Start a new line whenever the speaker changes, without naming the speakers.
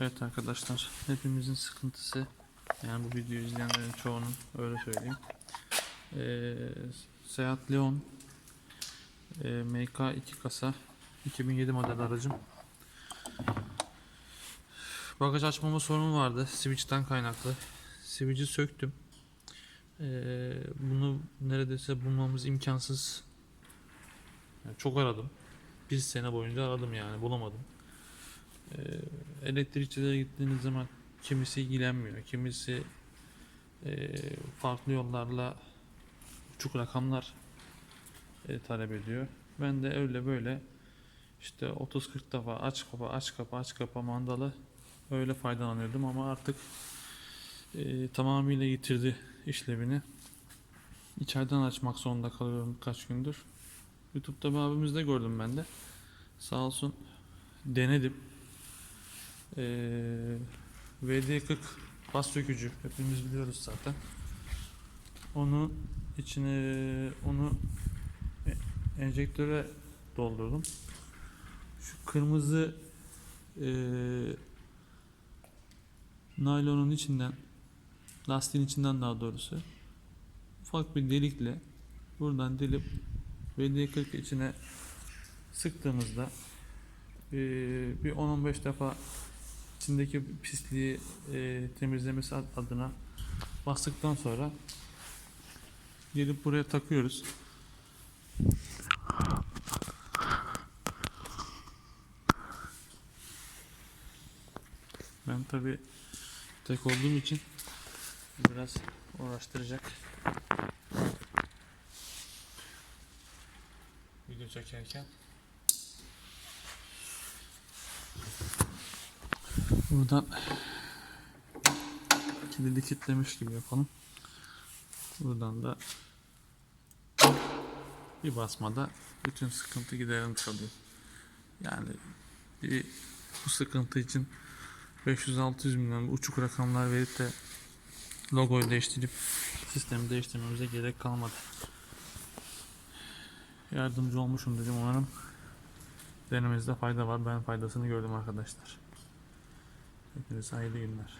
Evet arkadaşlar hepimizin sıkıntısı yani bu videoyu izleyenlerin çoğunun öyle söyleyeyim. Ee, Seat Leon e, MK2 kasa 2007 model aracım. Bagaj açmama sorunu vardı. Switch'ten kaynaklı. Switch'i söktüm. Ee, bunu neredeyse bulmamız imkansız. Yani çok aradım. Bir sene boyunca aradım yani bulamadım. Ee, elektrikçilere gittiğiniz zaman kimisi ilgilenmiyor, kimisi e, farklı yollarla uçuk rakamlar e, talep ediyor. Ben de öyle böyle işte 30-40 defa aç kapa aç kapa aç kapa mandalı öyle faydalanıyordum ama artık e, tamamıyla yitirdi işlevini. İçeriden açmak zorunda kalıyorum birkaç gündür. YouTube'da bir abimizde gördüm ben de. Sağ olsun denedim. Ee, VD40 bas sökücü hepimiz biliyoruz zaten. Onu içine onu e- enjektöre doldurdum. Şu kırmızı e, naylonun içinden lastiğin içinden daha doğrusu ufak bir delikle buradan delip VD40 içine sıktığımızda e, bir 10-15 defa içindeki pisliği e, temizlemesi ad- adına bastıktan sonra gelip buraya takıyoruz. Ben tabi tek olduğum için biraz uğraştıracak. Video çekerken. Buradan kilidi kilitlemiş gibi yapalım. Buradan da bir basmada bütün sıkıntı giderilmiş oluyor. Yani bir bu sıkıntı için 500-600 milyon uçuk rakamlar verip de logoyu değiştirip sistemi değiştirmemize gerek kalmadı. Yardımcı olmuşum dedim umarım. Denememizde fayda var. Ben faydasını gördüm arkadaşlar. Hepinize hayırlı günler.